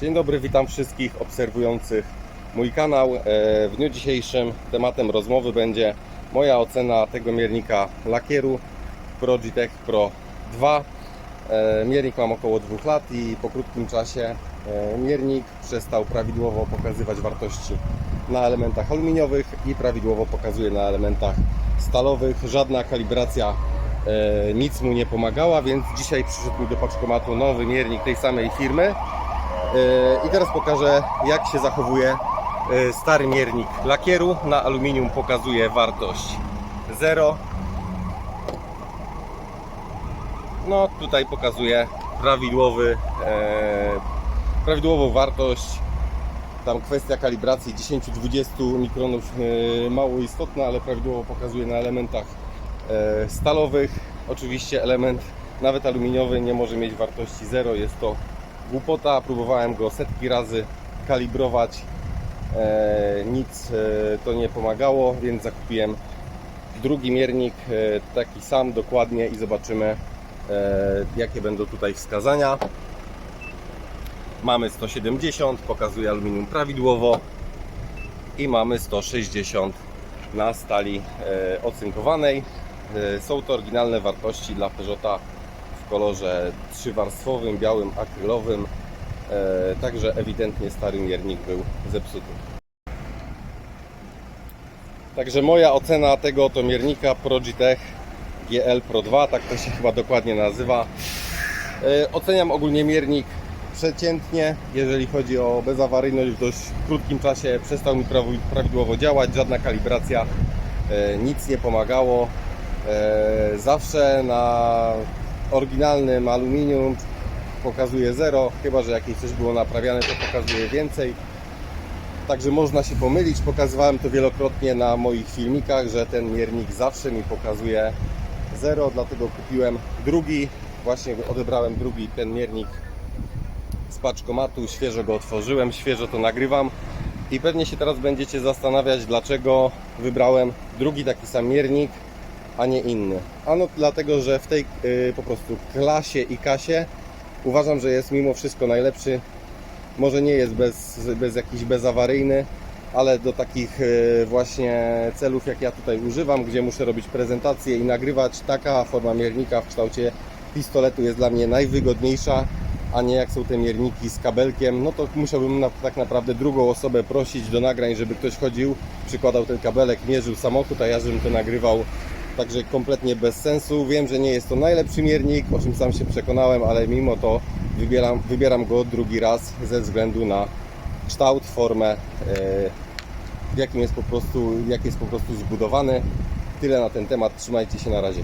Dzień dobry, witam wszystkich obserwujących mój kanał. E, W dniu dzisiejszym tematem rozmowy będzie moja ocena tego miernika lakieru Progitech Pro 2. E, Miernik mam około 2 lat i po krótkim czasie e, miernik przestał prawidłowo pokazywać wartości na elementach aluminiowych i prawidłowo pokazuje na elementach stalowych. Żadna kalibracja e, nic mu nie pomagała, więc dzisiaj przyszedł mi do paczkomatu nowy miernik tej samej firmy. E, I teraz pokażę jak się zachowuje e, stary miernik lakieru. Na aluminium pokazuje wartość 0. No tutaj pokazuje prawidłowy, e, prawidłową wartość. Tam kwestia kalibracji 10-20 mikronów mało istotna, ale prawidłowo pokazuje na elementach stalowych. Oczywiście element nawet aluminiowy nie może mieć wartości 0, jest to głupota. Próbowałem go setki razy kalibrować, e, nic e, to nie pomagało, więc zakupiłem drugi miernik, e, taki sam dokładnie i zobaczymy e, jakie będą tutaj wskazania. Mamy 170, pokazuje aluminium prawidłowo i mamy 160 na stali e, ocynkowanej. E, Są to oryginalne wartości dla Peugeota w kolorze trzywarstwowym, białym, akrylowym. E, Także ewidentnie stary miernik był zepsuty. Także moja ocena tego to miernika Progitech GL Pro 2, tak to się chyba dokładnie nazywa. E, Oceniam ogólnie miernik przeciętnie, jeżeli chodzi o bezawaryjność w dość krótkim czasie przestał mi prawi- prawidłowo działać, żadna kalibracja, e, nic nie pomagało. Zawsze na oryginalnym aluminium pokazuje 0, chyba że jakieś coś było naprawiane, to pokazuje więcej. Także można się pomylić. Pokazywałem to wielokrotnie na moich filmikach, że ten miernik zawsze mi pokazuje 0, dlatego kupiłem drugi. Właśnie odebrałem drugi ten miernik z paczkomatu, świeżo go otworzyłem, świeżo to nagrywam. I pewnie się teraz będziecie zastanawiać, dlaczego wybrałem drugi taki sam miernik, a nie inny. Ano dlatego, że w tej y, po prostu klasie i kasie uważam, że jest mimo wszystko najlepszy. Może nie jest bez, bez jakiś bezawaryjny, ale do takich y, właśnie celów, jak ja tutaj używam, gdzie muszę robić prezentacje i nagrywać, taka forma miernika w kształcie pistoletu jest dla mnie najwygodniejsza, a nie jak są te mierniki z kabelkiem, no to musiałbym na, tak naprawdę drugą osobę prosić do nagrań, żeby ktoś chodził, przykładał ten kabelek, mierzył samochód, a ja żebym to nagrywał. Także kompletnie bez sensu. Wiem, że nie jest to najlepszy miernik, o czym sam się przekonałem, ale mimo to wybieram, wybieram go drugi raz ze względu na kształt, formę, e, w jakim jest po prostu, jak jest po prostu zbudowany. Tyle na ten temat. Trzymajcie się na razie.